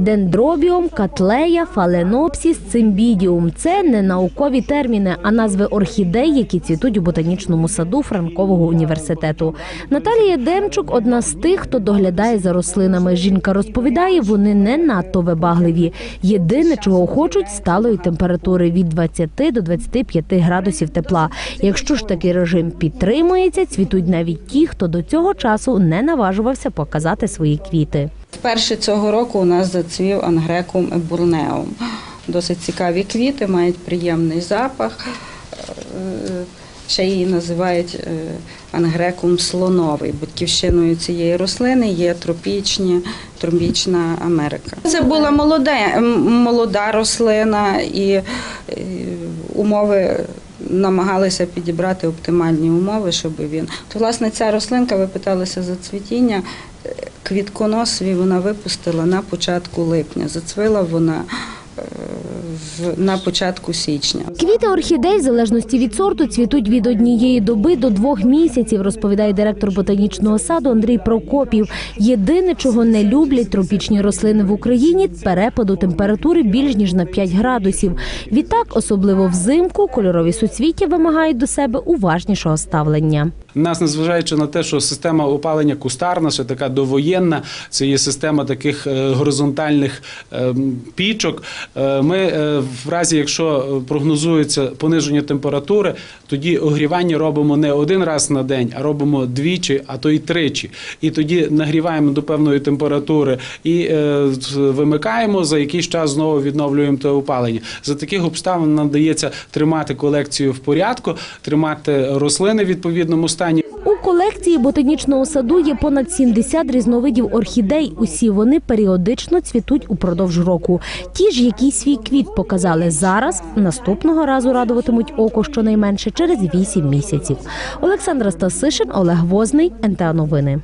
Дендробіум, катлея, фаленопсіс, цимбідіум. Це не наукові терміни, а назви орхідей, які цвітуть у ботанічному саду Франкового університету. Наталія Демчук одна з тих, хто доглядає за рослинами. Жінка розповідає, вони не надто вибагливі. Єдине, чого хочуть, сталої температури від 20 до 25 градусів тепла. Якщо ж такий режим підтримується, цвітуть навіть ті, хто до цього часу не наважувався показати свої квіти. Вперше цього року у нас зацвів ангрекум ебурнеум. Досить цікаві квіти, мають приємний запах. Е, Ще її називають е, ангрекум слоновий. Батьківщиною цієї рослини є тропічні, тропічна Америка. Це була молода, молода рослина і е, умови намагалися підібрати оптимальні умови, щоб він. То, власне, ця рослинка, ви питалися за цвітіння, квітконос свій вона випустила на початку липня. Зацвила вона на початку січня. Квіти орхідей, в залежності від сорту, цвітуть від однієї доби до двох місяців, розповідає директор ботанічного саду Андрій Прокопів. Єдине, чого не люблять тропічні рослини в Україні перепаду температури більш ніж на 5 градусів. Відтак, особливо взимку, кольорові суцвіття вимагають до себе уважнішого ставлення. У Нас, незважаючи на те, що система опалення кустарна, ще така довоєнна, це є система таких е, горизонтальних е, пічок. Е, Ми е, в разі, якщо е, прогнозується пониження температури, тоді огрівання робимо не один раз на день, а робимо двічі, а то й тричі. І тоді нагріваємо до певної температури і вимикаємо. За якийсь час знову відновлюємо те опалення. За таких обставин нам дається тримати колекцію в порядку, тримати рослини в відповідному стані. У колекції ботанічного саду є понад 70 різновидів орхідей. Усі вони періодично цвітуть упродовж року. Ті ж, які свій квіт показали зараз, наступного разу радуватимуть око щонайменше через 8 місяців. Олександра Стасишин, Олег Возний, НТА Новини.